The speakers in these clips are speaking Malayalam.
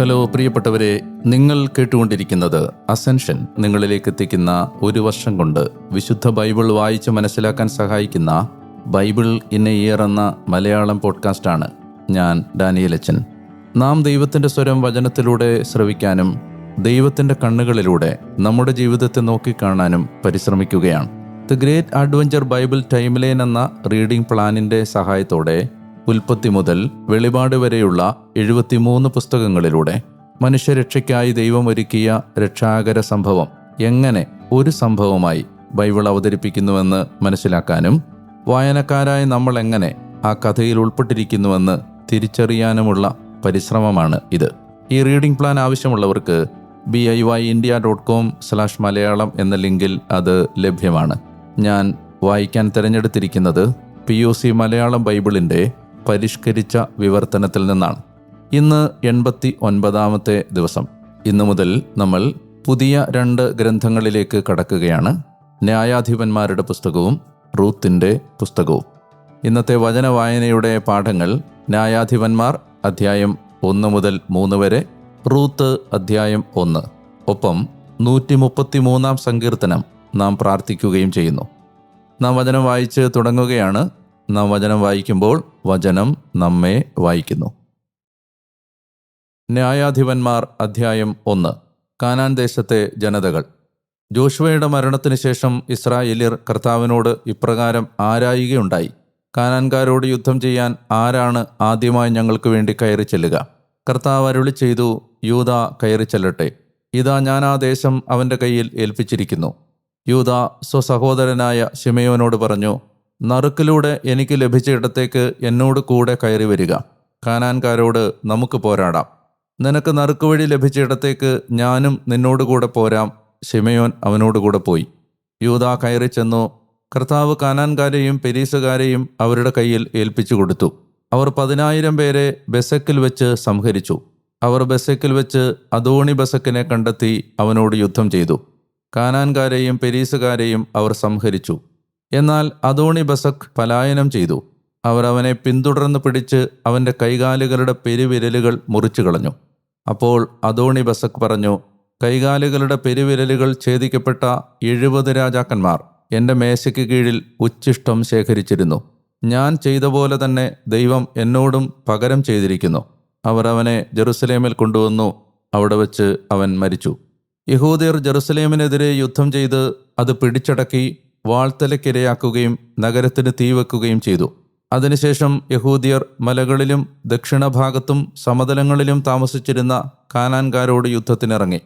ഹലോ പ്രിയപ്പെട്ടവരെ നിങ്ങൾ കേട്ടുകൊണ്ടിരിക്കുന്നത് അസെൻഷൻ നിങ്ങളിലേക്ക് എത്തിക്കുന്ന ഒരു വർഷം കൊണ്ട് വിശുദ്ധ ബൈബിൾ വായിച്ച് മനസ്സിലാക്കാൻ സഹായിക്കുന്ന ബൈബിൾ ഇൻ ഇയർ എന്ന മലയാളം പോഡ്കാസ്റ്റാണ് ഞാൻ ഡാനിയലച്ചൻ. നാം ദൈവത്തിന്റെ സ്വരം വചനത്തിലൂടെ ശ്രവിക്കാനും ദൈവത്തിന്റെ കണ്ണുകളിലൂടെ നമ്മുടെ ജീവിതത്തെ നോക്കിക്കാണാനും പരിശ്രമിക്കുകയാണ്. The great adventure Bible timeline എന്ന റീഡിംഗ് പ്ലാനിന്റെ സഹായത്തോടെ ഉൽപ്പത്തി മുതൽ വെളിപാട് വരെയുള്ള എഴുപത്തിമൂന്ന് പുസ്തകങ്ങളിലൂടെ മനുഷ്യരക്ഷയ്ക്കായി ദൈവം ഒരുക്കിയ രക്ഷാകര സംഭവം എങ്ങനെ ഒരു സംഭവമായി ബൈബിൾ അവതരിപ്പിക്കുന്നുവെന്ന് മനസ്സിലാക്കാനും വായനക്കാരായ നമ്മൾ എങ്ങനെ ആ കഥയിൽ ഉൾപ്പെട്ടിരിക്കുന്നുവെന്ന് തിരിച്ചറിയാനുമുള്ള പരിശ്രമമാണ് ഇത്. ഈ റീഡിംഗ് പ്ലാൻ ആവശ്യമുള്ളവർക്ക് B I Y India dot com slash Malayalam എന്ന ലിങ്കിൽ അത് ലഭ്യമാണ്. ഞാൻ വായിക്കാൻ തിരഞ്ഞെടുത്തിരിക്കുന്നത് പി ഒ സി മലയാളം ബൈബിളിന്റെ പരിഷ്കരിച്ച വിവർത്തനത്തിൽ നിന്നാണ്. ഇന്ന് എൺപത്തി ഒൻപതാമത്തെ ദിവസം. ഇന്നു മുതൽ നമ്മൾ പുതിയ രണ്ട് ഗ്രന്ഥങ്ങളിലേക്ക് കടക്കുകയാണ്. ന്യായാധിപന്മാരുടെ പുസ്തകവും റൂത്തിന്റെ പുസ്തകവും. ഇന്നത്തെ വചന വായനയുടെ പാഠങ്ങൾ ന്യായാധിപന്മാർ അധ്യായം ഒന്ന് മുതൽ മൂന്ന് വരെ റൂത്ത് അധ്യായം ഒന്ന്. ഒപ്പം നൂറ്റി മുപ്പത്തി മൂന്നാം സങ്കീർത്തനം നാം പ്രാർത്ഥിക്കുകയും ചെയ്യുന്നു. നാം വചനം വായിച്ച് തുടങ്ങുകയാണ്. നാം വചനം വായിക്കുമ്പോൾ വചനം നമ്മെ വായിക്കുന്നു. ന്യായാധിപന്മാർ അധ്യായം ഒന്ന്. കാനാൻ ദേശത്തെ ജനതകൾ. ജോഷുവയുടെ മരണത്തിന് ശേഷം ഇസ്രായേലിയർ കർത്താവിനോട് ഇപ്രകാരം ആരായുകയുണ്ടായി. കാനാൻകാരോട് യുദ്ധം ചെയ്യാൻ ആരാണ് ആദ്യമായി ഞങ്ങൾക്ക് വേണ്ടി കയറി ചെല്ലുക? കർത്താവ് അരുളി ചെയ്തു യൂത കയറി ചെല്ലട്ടെ. ഇതാ ഞാൻ ആ ദേശം അവന്റെ കയ്യിൽ ഏൽപ്പിച്ചിരിക്കുന്നു. യൂത സ്വസഹോദരനായ ശിമയോനോട് പറഞ്ഞു നറുക്കിലൂടെ എനിക്ക് ലഭിച്ച ഇടത്തേക്ക് എന്നോട് കൂടെ കയറി വരിക. കാനാൻകാരോട് നമുക്ക് പോരാടാം. നിനക്ക് നറുക്ക് വഴി ലഭിച്ച ഇടത്തേക്ക് ഞാനും നിന്നോട് കൂടെ പോരാം. ഷിമയോൻ അവനോട് കൂടെ പോയി. യൂത കയറി ചെന്നു കർത്താവ് കാനാൻകാരെയും പെരീസുകാരെയും അവരുടെ കയ്യിൽ ഏൽപ്പിച്ചു കൊടുത്തു. അവർ പതിനായിരം പേരെ ബെസക്കിൽ വെച്ച് സംഹരിച്ചു. അവർ ബെസക്കിൽ വെച്ച് അതോണി ബസക്കിനെ കണ്ടെത്തി അവനോട് യുദ്ധം ചെയ്തു. കാനാൻകാരെയും പെരീസുകാരെയും അവർ സംഹരിച്ചു. എന്നാൽ അതോണി ബസക് പലായനം ചെയ്തു. അവർ അവനെ പിന്തുടർന്ന് പിടിച്ച് അവന്റെ കൈകാലുകളുടെ പെരുവിരലുകൾ മുറിച്ചു കളഞ്ഞു. അപ്പോൾ അതോണി ബസക് പറഞ്ഞു കൈകാലുകളുടെ പെരുവിരലുകൾ ഛേദിക്കപ്പെട്ട എഴുപത് രാജാക്കന്മാർ എന്റെ മേശയ്ക്ക് കീഴിൽ ഉച്ഛിഷ്ടം ശേഖരിച്ചിരുന്നു. ഞാൻ ചെയ്ത പോലെ തന്നെ ദൈവം എന്നോടും പകരം ചെയ്തിരിക്കുന്നു. അവർ അവനെ ജെറുസലേമിൽ കൊണ്ടുവന്നു. അവിടെ വച്ച് അവൻ മരിച്ചു. യഹൂദിയർ ജെറുസലേമിനെതിരെ യുദ്ധം ചെയ്ത് അത് പിടിച്ചടക്കി വാൾത്തലക്കിരയാക്കുകയും നഗരത്തിന് തീവെക്കുകയും ചെയ്തു. അതിനുശേഷം യഹൂദിയർ മലകളിലും ദക്ഷിണഭാഗത്തും സമതലങ്ങളിലും താമസിച്ചിരുന്ന കാനാൻകാരോട് യുദ്ധത്തിനിറങ്ങി.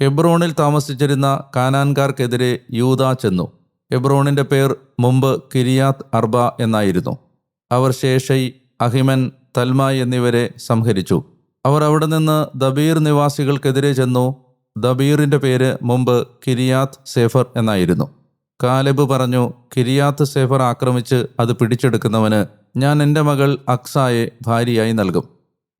എബ്രോണിൽ താമസിച്ചിരുന്ന കാനാൻകാർക്കെതിരെ യൂത ചെന്നു. എബ്രോണിന്റെ പേർ മുമ്പ് കിരിയാത്ത് അർബ എന്നായിരുന്നു. അവർ ശേഷൈ അഹിമൻ തൽമ എന്നിവരെ സംഹരിച്ചു. അവർ അവിടെ നിന്ന് ദബീർ നിവാസികൾക്കെതിരെ ചെന്നു. ദബീറിന്റെ പേര് മുമ്പ് കിരിയാത്ത് സേഫർ എന്നായിരുന്നു. കാലെബ് പറഞ്ഞു കിരിയാത്ത് സേഫർ ആക്രമിച്ച് അത് പിടിച്ചെടുക്കുന്നവന് ഞാൻ എന്റെ മകൾ അക്സായെ ഭാര്യയായി നൽകും.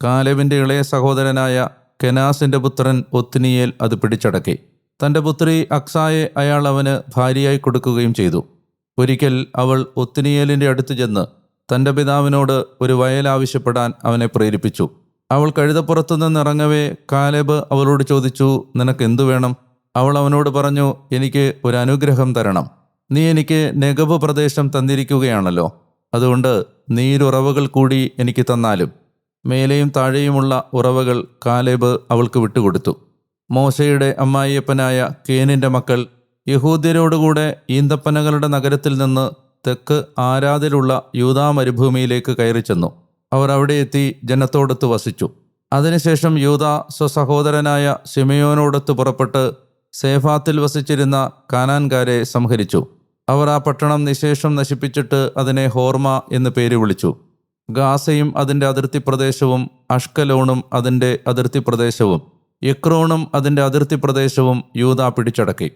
കാലബിന്റെ ഇളയ സഹോദരനായ കെനാസിന്റെ പുത്രൻ ഒത്തിനിയേൽ അത് പിടിച്ചടക്കി. തന്റെ പുത്രി അക്സായെ അയാൾ അവന് ഭാര്യയായി കൊടുക്കുകയും ചെയ്തു. ഒരിക്കൽ അവൾ ഒത്തിനിയേലിന്റെ അടുത്ത് ചെന്ന് തന്റെ പിതാവിനോട് ഒരു വയൽ ആവശ്യപ്പെടാൻ അവനെ പ്രേരിപ്പിച്ചു. അവൾ കഴുതപ്പുറത്തു നിന്നിറങ്ങവേ കാലേബ് അവളോട് ചോദിച്ചു നിനക്ക് എന്തു വേണം? അവൾ അവനോട് പറഞ്ഞു എനിക്ക് ഒരു അനുഗ്രഹം തരണം. നീ എനിക്ക് നെഗബ് പ്രദേശം തന്നിരിക്കുകയാണല്ലോ. അതുകൊണ്ട് നീരുറവകൾ കൂടി എനിക്ക് തന്നാലും. മേലെയും താഴെയുമുള്ള ഉറവകൾ കാലേബ് അവൾക്ക് വിട്ടുകൊടുത്തു. മോശയുടെ അമ്മായിയപ്പനായ കേനിന്റെ മക്കൾ യഹൂദ്യരോടുകൂടെ ഈന്തപ്പനകളുടെ നഗരത്തിൽ നിന്ന് തെക്ക് ആരാതിലുള്ള യൂതാ മരുഭൂമിയിലേക്ക് കയറി ചെന്നു. അവർ അവിടെ എത്തി ജനത്തോടൊത്ത് വസിച്ചു. അതിനുശേഷം യൂത സ്വസഹോദരനായ സിമയോനോടൊത്ത് പുറപ്പെട്ട് സേഫാത്തിൽ വസിച്ചിരുന്ന കാനാൻകാരെ സംഹരിച്ചു. അവർ ആ പട്ടണം നിശേഷം നശിപ്പിച്ചിട്ട് അതിനെ ഹോർമ എന്ന് പേര് വിളിച്ചു. ഗാസയും അതിന്റെ അതിർത്തി പ്രദേശവും അഷ്കലോണും അതിന്റെ അതിർത്തി പ്രദേശവും യക്രോണും അതിന്റെ അതിർത്തി പ്രദേശവും യൂത പിടിച്ചടക്കി.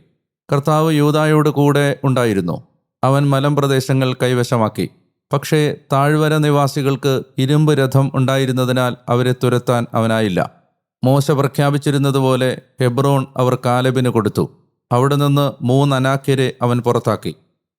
കർത്താവ് യൂതായോട് കൂടെ ഉണ്ടായിരുന്നു. അവൻ മലമ്പ്രദേശങ്ങൾ കൈവശമാക്കി. പക്ഷേ താഴ്വര നിവാസികൾക്ക് ഇരുമ്പ് രഥം ഉണ്ടായിരുന്നതിനാൽ അവരെ തുരത്താൻ അവനായില്ല. മോശ പ്രഖ്യാപിച്ചിരുന്നതുപോലെ ഹെബ്രോൺ അവർ കാലബിന് കൊടുത്തു. അവിടെ നിന്ന് മൂന്ന് അനാക്യരെ അവൻ പുറത്താക്കി.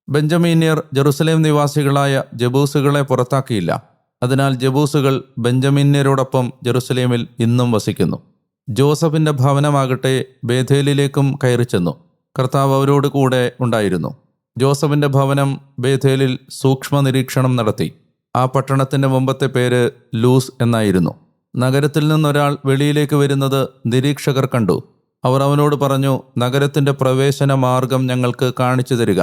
ബെഞ്ചമീന്യർ ജെറുസലേം നിവാസികളായ ജബൂസുകളെ പുറത്താക്കിയില്ല. അതിനാൽ ജബൂസുകൾ ബെഞ്ചമീന്യരോടൊപ്പം ജെറുസലേമിൽ ഇന്നും വസിക്കുന്നു. ജോസഫിന്റെ ഭവനമാകട്ടെ ബേഥേലിലേക്കും കയറി ചെന്നു. കർത്താവ് അവരോട് കൂടെ ഉണ്ടായിരുന്നു. ജോസഫിന്റെ ഭവനം ബേഥേലിൽ സൂക്ഷ്മ നിരീക്ഷണം നടത്തി. ആ പട്ടണത്തിന്റെ മുമ്പത്തെ പേര് ലൂസ് എന്നായിരുന്നു. നഗരത്തിൽ നിന്നൊരാൾ വെളിയിലേക്ക് വരുന്നത് നിരീക്ഷകർ കണ്ടു. അവർ അവനോട് പറഞ്ഞു നഗരത്തിന്റെ പ്രവേശന മാർഗം ഞങ്ങൾക്ക് കാണിച്ചു തരിക.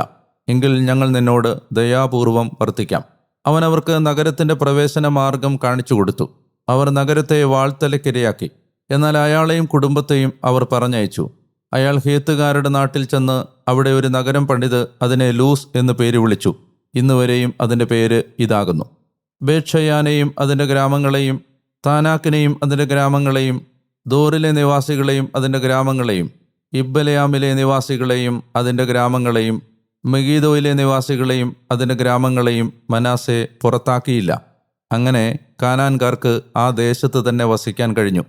എങ്കിൽ ഞങ്ങൾ നിന്നോട് ദയാപൂർവം വർത്തിക്കാം. അവൻ അവർക്ക് നഗരത്തിന്റെ പ്രവേശന മാർഗം കാണിച്ചു കൊടുത്തു. അവർ നഗരത്തെ വാൾത്തലക്കിരയാക്കി. എന്നാൽ അയാളെയും കുടുംബത്തെയും അവർ പറഞ്ഞയച്ചു. അയാൾ ഹേത്തുകാരുടെ നാട്ടിൽ ചെന്ന് അവിടെ ഒരു നഗരം പണിത് അതിനെ ലൂസ് എന്ന് പേര് വിളിച്ചു. ഇന്നുവരെയും അതിന്റെ പേര് ഇതാകുന്നു. ബേക്ഷയാനെയും അതിന്റെ ഗ്രാമങ്ങളെയും താനാക്കിനെയും അതിന്റെ ഗ്രാമങ്ങളെയും ദോറിലെ നിവാസികളെയും അതിന്റെ ഗ്രാമങ്ങളെയും ഇബ്ബലയാമിലെ നിവാസികളെയും അതിന്റെ ഗ്രാമങ്ങളെയും മെഗീദോയിലെ നിവാസികളെയും അതിന്റെ ഗ്രാമങ്ങളെയും മനാസെ പുറത്താക്കിയില്ല. അങ്ങനെ കാനാൻകാർക്ക് ആ ദേശത്ത് തന്നെ വസിക്കാൻ കഴിഞ്ഞു.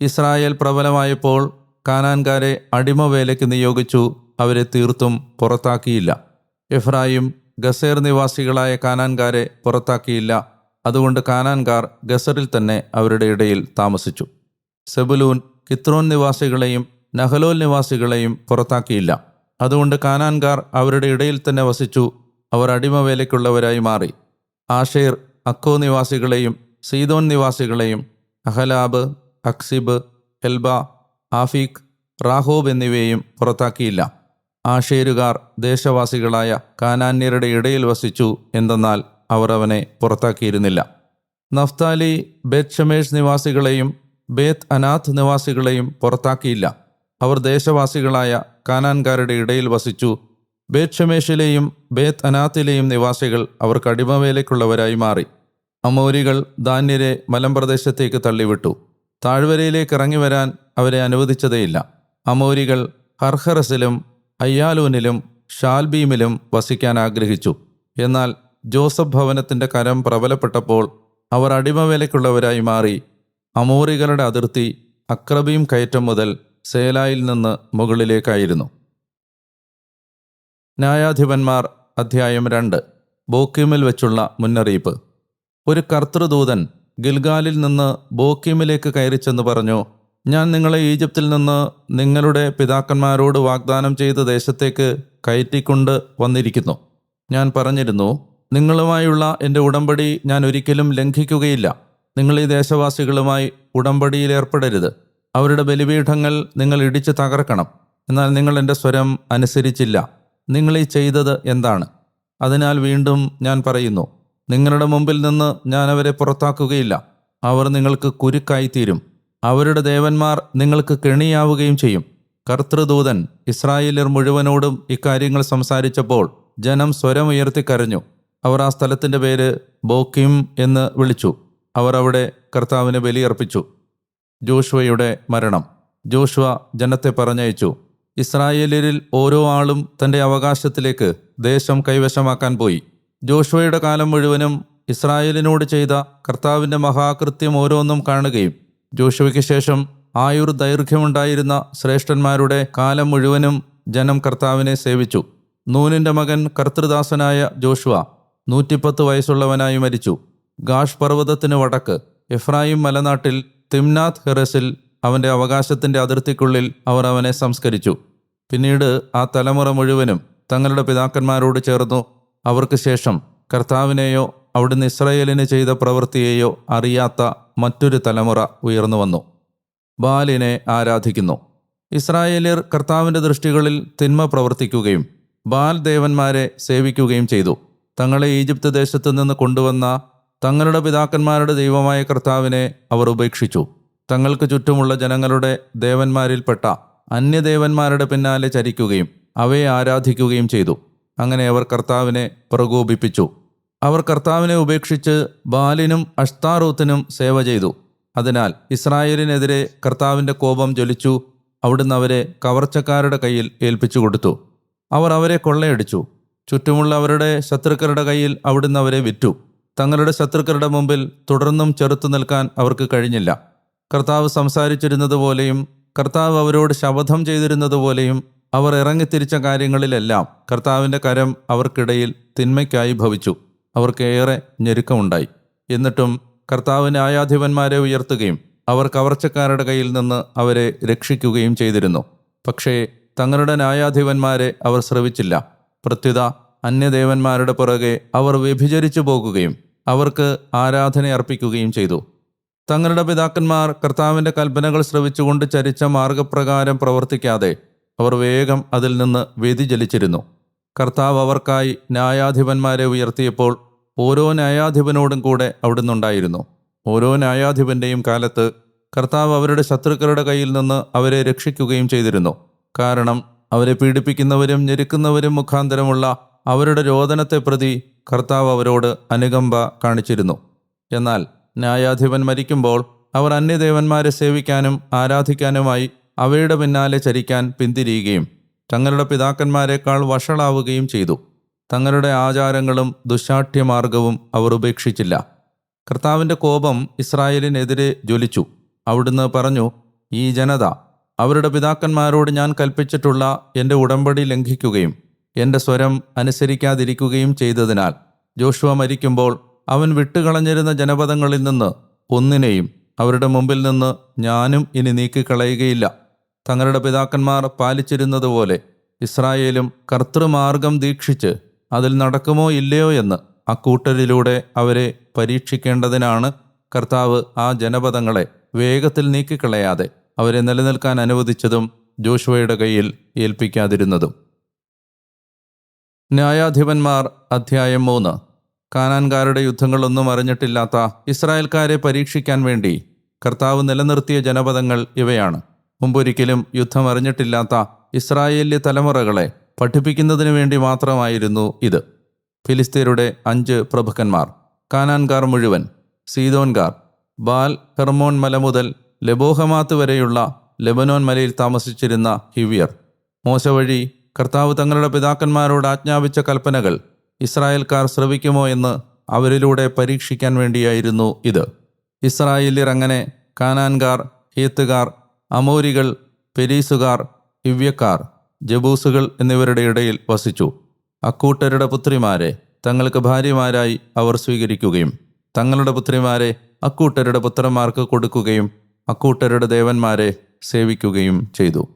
ഇസ്രായേൽ പ്രബലമായപ്പോൾ കാനാൻകാരെ അടിമവേലയ്ക്ക് നിയോഗിച്ചു അവരെ തീർത്തും പുറത്താക്കിയില്ല. എഫ്രായിം ഗസേർ നിവാസികളായ കാനാൻകാരെ പുറത്താക്കിയില്ല. അതുകൊണ്ട് കാനാൻകാർ ഗസറിൽ തന്നെ അവരുടെ ഇടയിൽ താമസിച്ചു. സെബുലൂൻ കിത്രോൻ നിവാസികളെയും നഹലോൽ നിവാസികളെയും പുറത്താക്കിയില്ല. അതുകൊണ്ട് കാനാൻകാർ അവരുടെ ഇടയിൽ തന്നെ വസിച്ചു അവർ അടിമവേലയ്ക്കുള്ളവരായി മാറി. ആഷേർ അക്കോ നിവാസികളെയും സീതോൻ നിവാസികളെയും അഹലാബ് അക്സിബ് എൽബ ആഫീഖ് റാഹോബ് എന്നിവയെയും പുറത്താക്കിയില്ല. ആഷേരുകാർ ദേശവാസികളായ കാനാന്യരുടെ ഇടയിൽ വസിച്ചു എന്തെന്നാൽ അവർ അവനെ പുറത്താക്കിയിരുന്നില്ല. നഫ്താലി ബേത് ഷമേഷ് നിവാസികളെയും ബേത് അനാഥ് നിവാസികളെയും പുറത്താക്കിയില്ല. അവർ ദേശവാസികളായ കാനാൻകാരുടെ ഇടയിൽ വസിച്ചു. ബേത് ഷമേഷിലെയും ബേത് അനാത്തിലെയും നിവാസികൾ അവർക്ക് അടിമവേലയ്ക്കുള്ളവരായി മാറി. അമോരികൾ ധാന്യരെ മലമ്പ്രദേശത്തേക്ക് തള്ളിവിട്ടു. താഴ്വരയിലേക്ക് ഇറങ്ങി വരാൻ അവരെ അനുവദിച്ചതേയില്ല. അമോരികൾ ഹർഹറസിലും അയ്യാലൂനിലും ഷാൽബീമിലും വസിക്കാൻ ആഗ്രഹിച്ചു. എന്നാൽ ജോസഫ് ഭവനത്തിന്റെ കരം പ്രബലപ്പെട്ടപ്പോൾ അവർ അടിമവേലയ്ക്കുള്ളവരായി മാറി അമോറികളുടെ അതിർത്തി അക്രബീം കയറ്റം മുതൽ സേലായിൽ നിന്ന് മുകളിലേക്കായിരുന്നു. ന്യായാധിപന്മാർ അധ്യായം രണ്ട്. ബോക്കിമിൽ വെച്ചുള്ള മുന്നറിയിപ്പ്. ഒരു കർത്തൃദൂതൻ ഗിൽഗാലിൽ നിന്ന് ബോക്കിമിലേക്ക് കയറി ചെന്ന് പറഞ്ഞു ഞാൻ നിങ്ങളെ ഈജിപ്തിൽ നിന്ന് നിങ്ങളുടെ പിതാക്കന്മാരോട് വാഗ്ദാനം ചെയ്ത ദേശത്തേക്ക് കയറ്റിക്കൊണ്ട് വന്നിരിക്കുന്നു. ഞാൻ പറഞ്ഞിരുന്നു നിങ്ങളുമായുള്ള എന്റെ ഉടമ്പടി ഞാൻ ഒരിക്കലും ലംഘിക്കുകയില്ല. നിങ്ങൾ ഈ ദേശവാസികളുമായി ഉടമ്പടിയിൽ ഏർപ്പെടരുത്. അവരുടെ ബലിപീഠങ്ങൾ നിങ്ങൾ ഇടിച്ചു തകർക്കണം. എന്നാൽ നിങ്ങൾ എന്റെ സ്വരം അനുസരിച്ചില്ല. നിങ്ങൾ ഈ ചെയ്തത് എന്താണ്? അതിനാൽ വീണ്ടും ഞാൻ പറയുന്നു നിങ്ങളുടെ മുമ്പിൽ നിന്ന് ഞാൻ അവരെ പുറത്താക്കുകയില്ല. അവർ നിങ്ങൾക്ക് കുരുക്കായിത്തീരും. അവരുടെ ദേവന്മാർ നിങ്ങൾക്ക് കെണിയാവുകയും ചെയ്യും. കർത്തൃദൂതൻ ഇസ്രായേലിയർ മുഴുവനോടും ഇക്കാര്യങ്ങൾ സംസാരിച്ചപ്പോൾ ജനം സ്വരമുയർത്തി കരഞ്ഞു. അവർ ആ സ്ഥലത്തിന്റെ പേര് ബോക്കിം എന്ന് വിളിച്ചു. അവർ അവിടെ കർത്താവിന് ബലിയർപ്പിച്ചു. ജോഷുവയുടെ മരണം. ജോഷുവ ജനത്തെ പറഞ്ഞയച്ചു ഇസ്രായേലിൽ ഓരോ ആളും തന്റെ അവകാശത്തിലേക്ക് ദേശം കൈവശമാക്കാൻ പോയി. ജോഷുവയുടെ കാലം മുഴുവനും ഇസ്രായേലിനോട് ചെയ്ത കർത്താവിന്റെ മഹാകൃത്യം ഓരോന്നും കാണുകയും ജോഷുവയ്ക്ക് ശേഷം ആയുർ ദൈർഘ്യമുണ്ടായിരുന്ന ശ്രേഷ്ഠന്മാരുടെ കാലം മുഴുവനും ജനം കർത്താവിനെ സേവിച്ചു. നൂനിന്റെ മകൻ കർത്തൃദാസനായ ജോഷുവ നൂറ്റിപ്പത്ത് വയസ്സുള്ളവനായി മരിച്ചു. ഗാഷ് പർവതത്തിന് വടക്ക് എഫ്രായിം മലനാട്ടിൽ തിംനാഥ് ഹെറസിൽ അവന്റെ അവകാശത്തിന്റെ അതിർത്തിക്കുള്ളിൽ അവർ അവനെ സംസ്കരിച്ചു. പിന്നീട് ആ തലമുറ മുഴുവനും തങ്ങളുടെ പിതാക്കന്മാരോട് ചേർന്നു അവർക്ക് ശേഷം കർത്താവിനെയോ അവിടുന്ന് ഇസ്രയേലിന് ചെയ്ത പ്രവൃത്തിയെയോ അറിയാത്ത മറ്റൊരു തലമുറ ഉയർന്നു വന്നു. ബാലിനെ ആരാധിക്കുന്നു. ഇസ്രായേലിയർ കർത്താവിന്റെ ദൃഷ്ടികളിൽ തിന്മ പ്രവർത്തിക്കുകയും ബാൽ ദേവന്മാരെ സേവിക്കുകയും ചെയ്തു. തങ്ങളെ ഈജിപ്ത് ദേശത്തു നിന്ന് കൊണ്ടുവന്ന തങ്ങളുടെ പിതാക്കന്മാരുടെ ദൈവമായ കർത്താവിനെ അവർ ഉപേക്ഷിച്ചു. തങ്ങൾക്ക് ചുറ്റുമുള്ള ജനങ്ങളുടെ ദേവന്മാരിൽപ്പെട്ട അന്യദേവന്മാരുടെ പിന്നാലെ ചരിക്കുകയും അവയെ ആരാധിക്കുകയും ചെയ്തു. അങ്ങനെ അവർ കർത്താവിനെ പ്രകോപിപ്പിച്ചു. അവർ കർത്താവിനെ ഉപേക്ഷിച്ച് ബാലിനും അഷ്താറൂത്തിനും സേവ ചെയ്തു. അതിനാൽ ഇസ്രായേലിനെതിരെ കർത്താവിന്റെ കോപം ജ്വലിച്ചു അവിടുന്ന് അവരെ കവർച്ചക്കാരുടെ കയ്യിൽ ഏൽപ്പിച്ചു കൊടുത്തു. അവർ അവരെ കൊള്ളയടിച്ചു. ചുറ്റുമുള്ള അവരുടെ ശത്രുക്കളുടെ കയ്യിൽ അവിടുന്ന് അവരെ വിറ്റു. തങ്ങളുടെ ശത്രുക്കളുടെ മുമ്പിൽ തുടർന്നും ചെറുത്തു നിൽക്കാൻ അവർക്ക് കഴിഞ്ഞില്ല. കർത്താവ് സംസാരിച്ചിരുന്നത് പോലെയും കർത്താവ് അവരോട് ശപഥം ചെയ്തിരുന്നതുപോലെയും അവർ ഇറങ്ങിത്തിരിച്ച കാര്യങ്ങളിലെല്ലാം കർത്താവിന്റെ കരം അവർക്കിടയിൽ തിന്മയ്ക്കായി ഭവിച്ചു. അവർക്ക് ഏറെ ഞെരുക്കമുണ്ടായി. എന്നിട്ടും കർത്താവ് ന്യായാധിപന്മാരെ ഉയർത്തുകയും അവർ കവർച്ചക്കാരുടെ കയ്യിൽ നിന്ന് അവരെ രക്ഷിക്കുകയും ചെയ്തിരുന്നു. പക്ഷേ തങ്ങളുടെ ന്യായാധിപന്മാരെ അവർ ശ്രവിച്ചില്ല. പ്രത്യുത അന്യദേവന്മാരുടെ പുറകെ അവർ വ്യഭിചരിച്ചു പോകുകയും അവർക്ക് ആരാധന അർപ്പിക്കുകയും ചെയ്തു. തങ്ങളുടെ പിതാക്കന്മാർ കർത്താവിന്റെ കൽപ്പനകൾ ശ്രവിച്ചുകൊണ്ട് ചരിച്ച മാർഗപ്രകാരം പ്രവർത്തിക്കാതെ അവർ വേഗം അതിൽ നിന്ന് വ്യതിചലിച്ചിരുന്നു. കർത്താവ് അവർക്കായി ന്യായാധിപന്മാരെ ഉയർത്തിയപ്പോൾ ഓരോ ന്യായാധിപനോടും കൂടെ അവിടുന്നുണ്ടായിരുന്നു. ഓരോ ന്യായാധിപന്റെയും കാലത്ത് കർത്താവ് അവരുടെ ശത്രുക്കളുടെ കയ്യിൽ നിന്ന് അവരെ രക്ഷിക്കുകയും ചെയ്തിരുന്നു. കാരണം അവരെ പീഡിപ്പിക്കുന്നവരും ഞെരുക്കുന്നവരും മുഖാന്തരമുള്ള അവരുടെ രോദനത്തെ പ്രതി കർത്താവ് അവരോട് അനുകമ്പ കാണിച്ചിരുന്നു. എന്നാൽ ന്യായാധിപൻ മരിക്കുമ്പോൾ അവർ അന്യദേവന്മാരെ സേവിക്കാനും ആരാധിക്കാനുമായി അവയുടെ പിന്നാലെ ചരിക്കാൻ പിന്തിരിയുകയും തങ്ങളുടെ പിതാക്കന്മാരെക്കാൾ വഷളാവുകയും ചെയ്തു. തങ്ങളുടെ ആചാരങ്ങളും ദുശാഠ്യമാർഗവും അവർ ഉപേക്ഷിച്ചില്ല. കർത്താവിന്റെ കോപം ഇസ്രായേലിനെതിരെ ജ്വലിച്ചു. അവിടുന്ന് പറഞ്ഞു ഈ ജനത അവരുടെ പിതാക്കന്മാരോട് ഞാൻ കൽപ്പിച്ചിട്ടുള്ള എന്റെ ഉടമ്പടി ലംഘിക്കുകയും എന്റെ സ്വരം അനുസരിക്കാതിരിക്കുകയും ചെയ്തതിനാൽ ജോഷുവ മരിക്കുമ്പോൾ അവൻ വിട്ടുകളഞ്ഞിരുന്ന ജനപദങ്ങളിൽ നിന്ന് ഒന്നിനെയും അവരുടെ മുമ്പിൽ നിന്ന് ഞാനും ഇനി നീക്കിക്കളയുകയില്ല. തങ്ങളുടെ പിതാക്കന്മാർ പാലിച്ചിരുന്നതുപോലെ ഇസ്രായേലും കർത്തൃമാർഗം ദീക്ഷിച്ച് അതിൽ നടക്കുമോ ഇല്ലയോ എന്ന് അക്കൂട്ടരിലൂടെ അവരെ പരീക്ഷിക്കേണ്ടതിനാണ് കർത്താവ് ആ ജനപദങ്ങളെ വേഗത്തിൽ നീക്കിക്കളയാതെ അവരെ നിലനിൽക്കാൻ അനുവദിച്ചതും ജോഷുവയുടെ കയ്യിൽ ഏൽപ്പിക്കാതിരുന്നതും. ന്യായാധിപന്മാർ അധ്യായം മൂന്ന്. കാനാൻകാരുടെ യുദ്ധങ്ങളൊന്നും അറിഞ്ഞിട്ടില്ലാത്ത ഇസ്രായേൽക്കാരെ പരീക്ഷിക്കാൻ വേണ്ടി കർത്താവ് നിലനിർത്തിയ ജനപദങ്ങൾ ഇവയാണ്. മുമ്പൊരിക്കലും യുദ്ധം അറിഞ്ഞിട്ടില്ലാത്ത ഇസ്രായേല്യ തലമുറകളെ പഠിപ്പിക്കുന്നതിനു വേണ്ടി മാത്രമായിരുന്നു ഇത്. ഫിലിസ്തീനയുടെ അഞ്ച് പ്രഭുക്കന്മാർ കാനാൻകാർ മുഴുവൻ സീതോൻകാർ ബാൽ ഹെർമോൻ മല മുതൽ ലബോഹമാത്ത് വരെയുള്ള ലെബനോൻ മലയിൽ താമസിച്ചിരുന്ന ഹിവിയർ. മോശ വഴി കർത്താവ് തങ്ങളുടെ പിതാക്കന്മാരോട് ആജ്ഞാപിച്ച കൽപ്പനകൾ ഇസ്രായേൽക്കാർ ശ്രവിക്കുമോ എന്ന് അവരിലൂടെ പരീക്ഷിക്കാൻ വേണ്ടിയായിരുന്നു ഇത്. ഇസ്രായേലിയർ അങ്ങനെ കാനാൻകാർ ഹീത്തുകാർ അമോരികൾ പെരീസുകാർ ഹിവ്യക്കാർ ജബൂസുകൾ എന്നിവരുടെ ഇടയിൽ വസിച്ചു. അക്കൂട്ടരുടെ പുത്രിമാരെ തങ്ങൾക്ക് ഭാര്യമാരായി അവർ സ്വീകരിക്കുകയും തങ്ങളുടെ പുത്രിമാരെ അക്കൂട്ടരുടെ പുത്രന്മാർക്ക് കൊടുക്കുകയും അക്കൂട്ടരുടെ ദേവന്മാരെ സേവിക്കുകയും ചെയ്തു.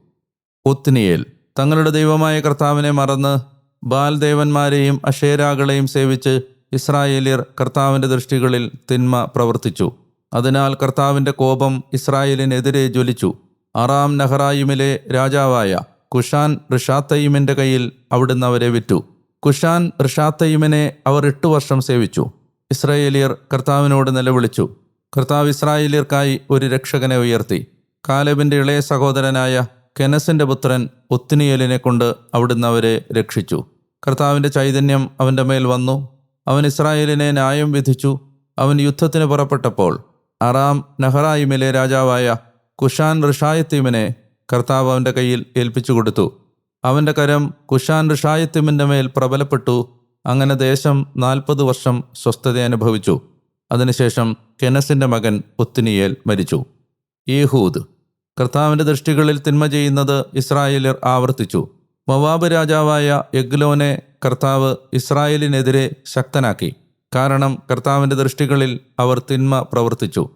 ഒത്തിനിയേൽ തങ്ങളുടെ ദൈവമായ കർത്താവിനെ മറന്ന് ബാൽ ദേവന്മാരെയും അഷേരാകളെയും സേവിച്ച് ഇസ്രായേലിയർ കർത്താവിന്റെ ദൃഷ്ടികളിൽ തിന്മ പ്രവർത്തിച്ചു. അതിനാൽ കർത്താവിന്റെ കോപം ഇസ്രായേലിനെതിരെ ജ്വലിച്ചു. അറാം നഹറായിമിലെ രാജാവായ കുഷാൻ ഋഷാത്തയിമിന്റെ കയ്യിൽ അവിടുന്ന് അവരെ വിറ്റു. കുഷാൻ ഋഷാത്തയിമിനെ അവർ എട്ടു വർഷം സേവിച്ചു. ഇസ്രായേലിയർ കർത്താവിനോട് നിലവിളിച്ചു. കർത്താവ് ഇസ്രായേലിയർക്കായി ഒരു രക്ഷകനെ ഉയർത്തി. കാലബിന്റെ ഇളയ സഹോദരനായ കെനസിന്റെ പുത്രൻ ഒത്തിനിയലിനെ കൊണ്ട് അവിടുന്ന് അവരെ രക്ഷിച്ചു. കർത്താവിന്റെ ചൈതന്യം അവന്റെ മേൽ വന്നു. അവൻ ഇസ്രായേലിനെ ന്യായം വിധിച്ചു. അവൻ യുദ്ധത്തിന് പുറപ്പെട്ടപ്പോൾ അറാം നഹറായിമിലെ രാജാവായ കുഷാൻ ഋഷായത്തീമിനെ കർത്താവ് അവന്റെ കയ്യിൽ ഏൽപ്പിച്ചു കൊടുത്തു. അവന്റെ കരം കുഷാൻ ഋഷായത്തിമിന്റെ മേൽ പ്രബലപ്പെട്ടു. അങ്ങനെ ദേശം നാൽപ്പത് വർഷം സ്വസ്ഥത അനുഭവിച്ചു. അതിനുശേഷം കെനസിന്റെ മകൻ ഒത്തിനിയേൽ മരിച്ചു. യേഹൂദ് കർത്താവിന്റെ ദൃഷ്ടികളിൽ തിന്മ ചെയ്യുന്നത് ഇസ്രായേലിർ ആവർത്തിച്ചു. മവാബ് രാജാവായ എഗ്ലോനെ കർത്താവ് ഇസ്രായേലിനെതിരെ ശക്തനാക്കി. കാരണം കർത്താവിന്റെ ദൃഷ്ടികളിൽ അവർ തിന്മ പ്രവർത്തിച്ചു.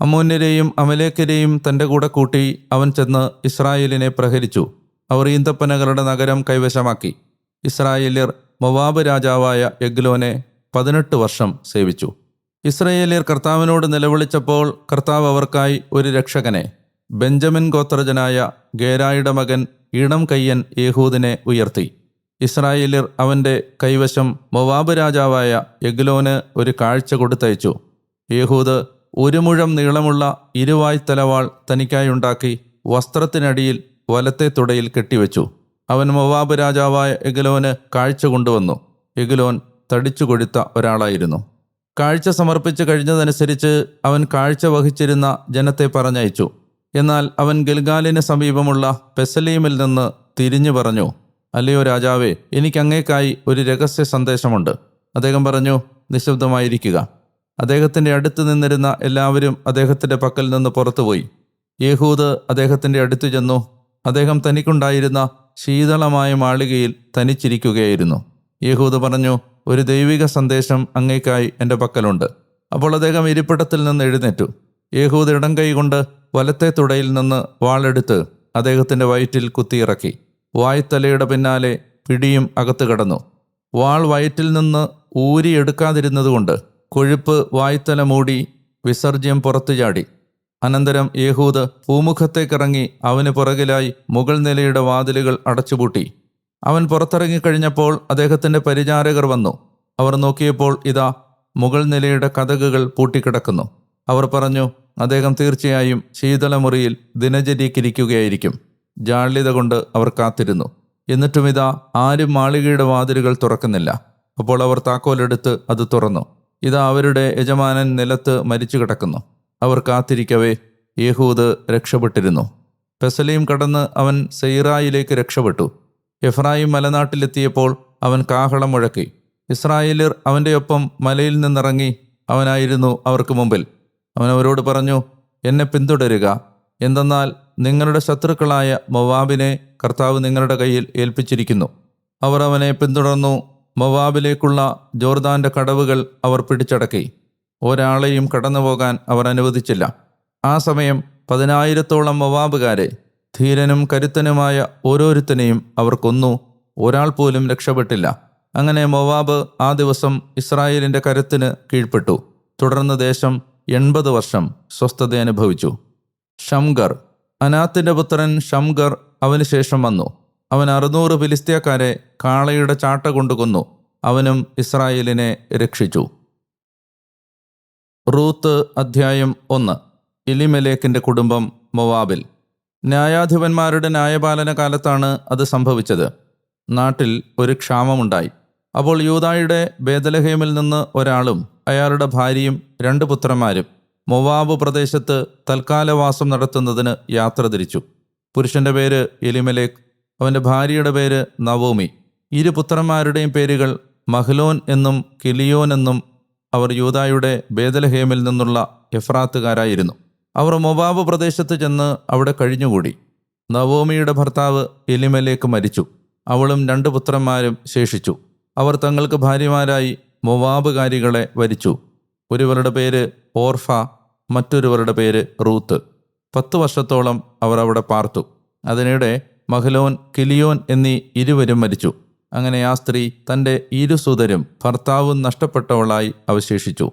അമ്മോന്യരെയും അമലേക്കരെയും തന്റെ കൂടെ കൂട്ടി അവൻ ചെന്ന് ഇസ്രായേലിനെ പ്രഹരിച്ചു. അവർ ഈന്തപ്പനകളുടെ നഗരം കൈവശമാക്കി. ഇസ്രായേലിർ മൊവാബ് രാജാവായ എഗ്ലോനെ പതിനെട്ട് വർഷം സേവിച്ചു. ഇസ്രായേലിയർ കർത്താവിനോട് നിലവിളിച്ചപ്പോൾ കർത്താവ് അവർക്കായി ഒരു രക്ഷകനെ ബെഞ്ചമിൻ ഗോത്രജനായ ഗേരായുടെ മകൻ ഇണം കയ്യൻ യേഹൂദിനെ ഉയർത്തി. ഇസ്രായേലിയർ അവന്റെ കൈവശം മൊവാബ് രാജാവായ എഗ്ലോന് ഒരു കാഴ്ച കൊടുത്തയച്ചു. യേഹൂദ് ഒരു മുഴം നീളമുള്ള ഇരുവായ്ത്തലവാൾ തനിക്കായി ഉണ്ടാക്കി വസ്ത്രത്തിനടിയിൽ വലത്തെ തുടയിൽ കെട്ടിവെച്ചു. അവൻ മൊവാബ് രാജാവായ എഗ്ലോന് കാഴ്ച കൊണ്ടുവന്നു. എഗ്ലോൻ തടിച്ചു കൊഴുത്ത ഒരാളായിരുന്നു. കാഴ്ച സമർപ്പിച്ചു കഴിഞ്ഞതനുസരിച്ച് അവൻ കാഴ്ച വഹിച്ചിരുന്ന ജനത്തെ പറഞ്ഞയച്ചു. എന്നാൽ അവൻ ഗിൽഗാലിന് സമീപമുള്ള പെസലീമിൽ നിന്ന് തിരിഞ്ഞു പറഞ്ഞു അല്ലയോ രാജാവേ എനിക്ക് അങ്ങേക്കായി ഒരു രഹസ്യ സന്ദേശമുണ്ട്. അദ്ദേഹം പറഞ്ഞു നിശബ്ദമായിരിക്കുക. അദ്ദേഹത്തിന്റെ അടുത്ത് നിന്നിരുന്ന എല്ലാവരും അദ്ദേഹത്തിന്റെ പക്കൽ നിന്ന് പുറത്തുപോയി. യേഹൂദ് അദ്ദേഹത്തിന്റെ അടുത്ത് ചെന്നു. അദ്ദേഹം തനിക്കുണ്ടായിരുന്ന ശീതളമായ മാളികയിൽ തനിച്ചിരിക്കുകയായിരുന്നു. യേഹൂദ് പറഞ്ഞു ഒരു ദൈവിക സന്ദേശം അങ്ങേക്കായി എന്റെ പക്കലുണ്ട്. അപ്പോൾ അദ്ദേഹം ഇരിപ്പിടത്തിൽ നിന്ന് എഴുന്നേറ്റു. യേഹൂദ് ഇടം കൈകൊണ്ട് വലത്തെ തുടയിൽ നിന്ന് വാളെടുത്ത് അദ്ദേഹത്തിന്റെ വയറ്റിൽ കുത്തിയിറക്കി. വായ്ത്തലയുടെ പിന്നാലെ പിടിയും അകത്ത് കടന്നു. വാൾ വയറ്റിൽ നിന്ന് ഊരി എടുക്കാതിരുന്നതുകൊണ്ട് കൊഴുപ്പ് വായ്ത്തല മൂടി വിസർജ്യം പുറത്തു ചാടി. അനന്തരം യേഹൂദ് പൂമുഖത്തേക്കിറങ്ങി അവന് പുറകിലായി മുകൾ നിലയുടെ വാതിലുകൾ അടച്ചുപൂട്ടി. അവൻ പുറത്തിറങ്ങിക്കഴിഞ്ഞപ്പോൾ അദ്ദേഹത്തിന്റെ പരിചാരകർ വന്നു. അവർ നോക്കിയപ്പോൾ ഇതാ മുകൾ നിലയുടെ കഥകുകൾ പൂട്ടിക്കിടക്കുന്നു. അവർ പറഞ്ഞു അദ്ദേഹം തീർച്ചയായും ശീതളമുറിയിൽ ദിനചര്യക്കിരിക്കുകയായിരിക്കും ജാള്യത കൊണ്ട് അവർ കാത്തിരുന്നു. എന്നിട്ടും ഇതാ ആരും മാളികയുടെ വാതിലുകൾ തുറക്കുന്നില്ല. അപ്പോൾ അവർ താക്കോലെടുത്ത് അത് തുറന്നു. ഇതാ അവരുടെ യജമാനൻ നിലത്ത് മരിച്ചു കിടക്കുന്നു അവർ കാത്തിരിക്കവേ യേഹൂദ് രക്ഷപ്പെട്ടിരുന്നു. പെസലയും കടന്ന് അവൻ സെയ്റായിലേക്ക് രക്ഷപ്പെട്ടു. എഫ്രായിം മലനാട്ടിലെത്തിയപ്പോൾ അവൻ കാഹളം മുഴക്കി. ഇസ്രായേലിർ അവന്റെ ഒപ്പം മലയിൽ നിന്നിറങ്ങി അവനായിരുന്നു അവർക്ക് മുമ്പിൽ. അവൻ അവരോട് പറഞ്ഞു എന്നെ പിന്തുടരുക. എന്തെന്നാൽ നിങ്ങളുടെ ശത്രുക്കളായ മൊവാബിനെ കർത്താവ് നിങ്ങളുടെ കയ്യിൽ ഏൽപ്പിച്ചിരിക്കുന്നു. അവർ അവനെ പിന്തുടർന്നു. മൊവാബിലേക്കുള്ള ജോർദാന്റെ കടവുകൾ അവർ പിടിച്ചടക്കി. ഒരാളെയും കടന്നുപോകാൻ അവർ അനുവദിച്ചില്ല. ആ സമയം പതിനായിരത്തോളം മൊവാബുകാരെ ധീരനും കരുത്തനുമായ ഓരോരുത്തനെയും അവർ കൊന്നു. ഒരാൾ പോലും രക്ഷപ്പെട്ടില്ല. അങ്ങനെ മൊവാബ് ആ ദിവസം ഇസ്രായേലിന്റെ കരുത്തിന് കീഴ്പ്പെട്ടു. തുടർന്ന് ദേശം എൺപത് വർഷം സ്വസ്ഥത അനുഭവിച്ചു. ഷംഗർ. അനാത്തിന്റെ പുത്രൻ ഷംഗർ അവന് ശേഷം വന്നു. അവൻ അറുന്നൂറ് ഫിലിസ്തീയക്കാരെ കാളയുടെ ചാട്ട കൊണ്ടു കൊന്നു. അവനും ഇസ്രായേലിനെ രക്ഷിച്ചു. റൂത്ത് അധ്യായം ഒന്ന്. ഇലിമലേക്കിന്റെ കുടുംബം മൊവാബിൽ. ന്യായാധിപന്മാരുടെ ന്യായപാലന കാലത്താണ് അത് സംഭവിച്ചത്. നാട്ടിൽ ഒരു ക്ഷാമമുണ്ടായി. അപ്പോൾ യൂതായുടെ ബേദലഹേമിൽ നിന്ന് ഒരാളും അയാളുടെ ഭാര്യയും രണ്ട് പുത്രന്മാരും മൊവാബ് പ്രദേശത്ത് തൽക്കാലവാസം നടത്തുന്നതിന് യാത്ര തിരിച്ചു. പുരുഷന്റെ പേര് എലിമലേഖ് അവന്റെ ഭാര്യയുടെ പേര് നവോമി. ഇരു പുത്രന്മാരുടെയും പേരുകൾ മഹ്ലോൻ എന്നും കിലിയോൻ എന്നും അവർ യൂതായുടെ ബേദലഹേമിൽ നിന്നുള്ള എഫ്രാത്തുകാരായിരുന്നു. അവർ മൊബാബ് പ്രദേശത്ത് ചെന്ന് അവിടെ കഴിഞ്ഞുകൂടി. നവോമിയുടെ ഭർത്താവ് എലിമലേക്ക് മരിച്ചു. അവളും രണ്ട് പുത്രന്മാരും ശേഷിച്ചു. അവർ തങ്ങൾക്ക് ഭാര്യമാരായി മൊവാബുകാരികളെ വരിച്ചു. ഒരുവരുടെ പേര് ഓർഫ മറ്റൊരുവരുടെ പേര് റൂത്ത്. പത്ത് വർഷത്തോളം അവർ അവിടെ പാർത്തു. അതിനിടെ മഹലോൻ കിലിയോൻ എന്നീ ഇരുവരും മരിച്ചു. അങ്ങനെ ആ സ്ത്രീ തന്റെ ഇരുസുതരും ഭർത്താവും നഷ്ടപ്പെട്ടവളായി അവശേഷിച്ചു.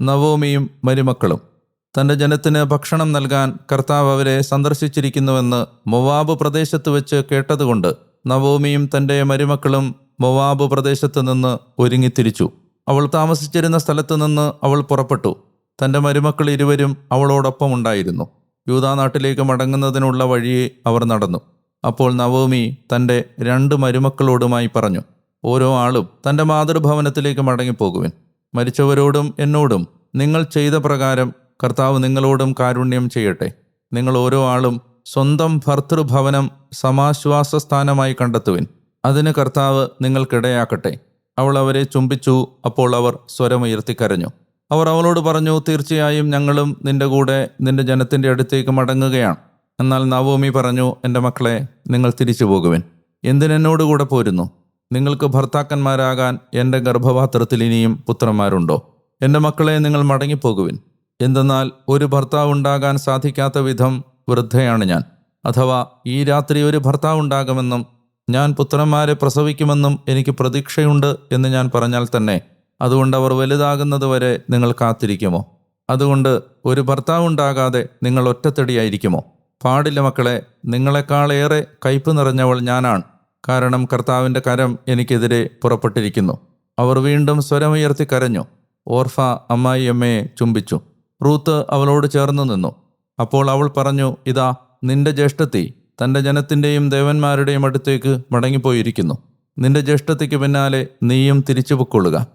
നവോമിയും മരുമക്കളും. തന്റെ ജനത്തിന് ഭക്ഷണം നൽകാൻ കർത്താവ് അവരെ സന്ദർശിച്ചിരിക്കുന്നുവെന്ന് മൊവാബ് പ്രദേശത്ത് വെച്ച് കേട്ടതുകൊണ്ട് നവോമിയും തന്റെ മരുമക്കളും മൊവാബ് പ്രദേശത്ത് നിന്ന് ഒരുങ്ങിത്തിരിച്ചു. അവൾ താമസിച്ചിരുന്ന സ്ഥലത്ത് നിന്ന് അവൾ പുറപ്പെട്ടു. തന്റെ മരുമക്കൾ ഇരുവരും അവളോടൊപ്പം ഉണ്ടായിരുന്നു. യൂതാ നാട്ടിലേക്ക് മടങ്ങുന്നതിനുള്ള വഴിയെ അവർ നടന്നു. അപ്പോൾ നവോമി തന്റെ രണ്ട് മരുമക്കളോടുമായി പറഞ്ഞു ഓരോ ആളും തന്റെ മാതൃഭവനത്തിലേക്ക് മടങ്ങിപ്പോകുവിൻ. മരിച്ചവരോടും എന്നോടും നിങ്ങൾ ചെയ്ത പ്രകാരം കർത്താവ് നിങ്ങളോടും കാരുണ്യം ചെയ്യട്ടെ. നിങ്ങൾ ഓരോ ആളും സ്വന്തം ഭർത്തൃഭവനം സമാശ്വാസ സ്ഥാനമായി കണ്ടെത്തുവിൻ. അതിന് കർത്താവ് നിങ്ങൾക്കിടയാക്കട്ടെ. അവൾ അവരെ ചുംബിച്ചു അപ്പോൾ അവർ സ്വരമുയർത്തി കരഞ്ഞു. അവർ അവളോട് പറഞ്ഞു തീർച്ചയായും ഞങ്ങളും നിന്റെ കൂടെ നിന്റെ ജനത്തിന്റെ അടുത്തേക്ക് മടങ്ങുകയാണ്. എന്നാൽ നവോമി പറഞ്ഞു എന്റെ മക്കളെ നിങ്ങൾ തിരിച്ചു പോകുവിൻ. എന്തിനെന്നോട് കൂടെ പോരുന്നു? നിങ്ങൾക്ക് ഭർത്താക്കന്മാരാകാൻ എന്റെ ഗർഭപാത്രത്തിൽ ഇനിയും പുത്രന്മാരുണ്ടോ? എന്റെ മക്കളെ നിങ്ങൾ മടങ്ങിപ്പോകുവിൻ. എന്തെന്നാൽ ഒരു ഭർത്താവ് ഉണ്ടാകാൻ സാധിക്കാത്ത വിധം വൃദ്ധയാണ് ഞാൻ. അഥവാ ഈ രാത്രി ഒരു ഭർത്താവ് ഉണ്ടാകുമെന്നും ഞാൻ പുത്രന്മാരെ പ്രസവിക്കുമെന്നും എനിക്ക് പ്രതീക്ഷയുണ്ട് എന്ന് ഞാൻ പറഞ്ഞാൽ തന്നെ അതുകൊണ്ട് അവർ വലുതാകുന്നത് വരെ നിങ്ങൾ കാത്തിരിക്കുമോ? അതുകൊണ്ട് ഒരു ഭർത്താവ് ഉണ്ടാകാതെ നിങ്ങൾ ഒറ്റത്തടിയായിരിക്കുമോ? പാടില്ല മക്കളെ നിങ്ങളെക്കാളേറെ കയ്പ് നിറഞ്ഞവൾ ഞാനാണ്. കാരണം കർത്താവിന്റെ കരം എനിക്കെതിരെ പുറപ്പെട്ടിരിക്കുന്നു. അവർ വീണ്ടും സ്വരമുയർത്തി കരഞ്ഞു. ഓർഫ അമ്മായിയമ്മയെ ചുംബിച്ചു. റൂത്ത് അവളോട് ചേർന്നു നിന്നു. അപ്പോൾ അവൾ പറഞ്ഞു ഇതാ നിന്റെ ജ്യേഷ്ഠത്തി തന്റെ ജനത്തിന്റെയും ദേവന്മാരുടെയും അടുത്തേക്ക് മടങ്ങിപ്പോയിരിക്കുന്നു. നിന്റെ ജ്യേഷ്ഠത്തിക്ക് പിന്നാലെ നീയും തിരിച്ചു പൊക്കൊള്ളുക.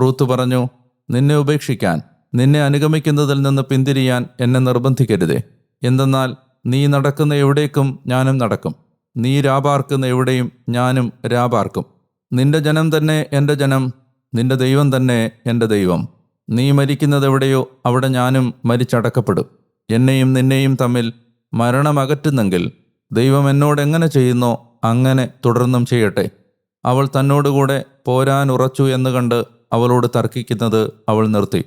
റൂത്ത് പറഞ്ഞു നിന്നെ ഉപേക്ഷിക്കാൻ നിന്നെ അനുഗമിക്കുന്നതിൽ നിന്ന് പിന്തിരിയാൻ എന്നെ നിർബന്ധിക്കരുതേ. എന്തെന്നാൽ നീ നടക്കുന്ന എവിടേക്കും ഞാനും നടക്കും. നീ രാപാർക്കുന്ന എവിടെയും ഞാനും രാപാർക്കും. നിന്റെ ജനം തന്നെ എന്റെ ജനം നിന്റെ ദൈവം തന്നെ എന്റെ ദൈവം. നീ മരിക്കുന്നതെവിടെയോ അവിടെ ഞാനും മരിച്ചടക്കപ്പെടും. എന്നെയും നിന്നെയും തമ്മിൽ മരണമകറ്റുന്നെങ്കിൽ ദൈവം എന്നോട് എങ്ങനെ ചെയ്യുന്നോ അങ്ങനെ തുടർന്നും ചെയ്യട്ടെ. അവൾ തന്നോടുകൂടെ പോരാൻ ഉറച്ചു എന്ന് കണ്ട് അവളോട് തർക്കിക്കുന്നത് അവൾ നിർത്തി.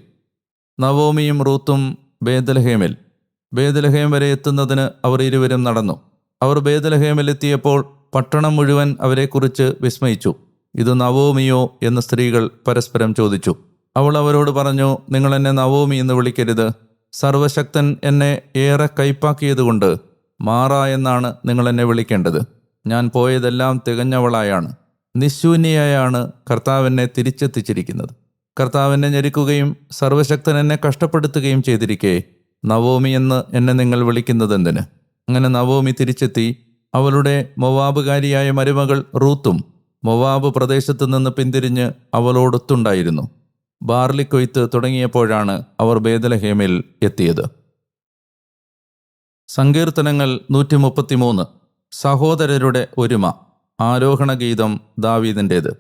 നവോമിയും റൂത്തും ബേദലഹേമിൽ ബേദലഹേം വരെ എത്തുന്നതിന് അവർ ഇരുവരും നടന്നു. അവർ ബേദലഹേമിൽ എത്തിയപ്പോൾ പട്ടണം മുഴുവൻ അവരെക്കുറിച്ച് വിസ്മയിച്ചു. ഇത് നവോമിയോ എന്ന് സ്ത്രീകൾ പരസ്പരം ചോദിച്ചു. അവൾ അവരോട് പറഞ്ഞു നിങ്ങൾ എന്നെ നവോമി എന്ന് വിളിക്കരുത്. സർവശക്തൻ എന്നെ ഏറെ കൈപ്പാക്കിയതുകൊണ്ട് മാറ എന്നാണ് നിങ്ങൾ എന്നെ വിളിക്കേണ്ടത്. ഞാൻ പോയതെല്ലാം തികഞ്ഞവളായാണ്. കർത്താവ് എന്നെ തിരിച്ചെത്തിച്ചിരിക്കുന്നത്. കർത്താവിനെ ഞെരുക്കുകയും സർവശക്തൻ എന്നെ കഷ്ടപ്പെടുത്തുകയും ചെയ്തിരിക്കെ. നവോമി എന്ന് എന്നെ നിങ്ങൾ വിളിക്കുന്നത് വിളിക്കുന്നതെന്തിന്? അങ്ങനെ നവോമി തിരിച്ചെത്തി. അവളുടെ മൊവാബുകാരിയായ മരുമകൾ റൂത്തും മൊവാബ് പ്രദേശത്തു നിന്ന് പിന്തിരിഞ്ഞ് അവളോടൊത്തുണ്ടായിരുന്നു. ബാർലിക്കൊയ്ത്ത് തുടങ്ങിയപ്പോഴാണ് അവർ ബേദലഹേമിൽ എത്തിയത്. സങ്കീർത്തനങ്ങൾ നൂറ്റി മുപ്പത്തിമൂന്ന് സഹോദരരുടെ ഒരുമ. ആരോഹണ ഗീതം ദാവീദിന്റേത്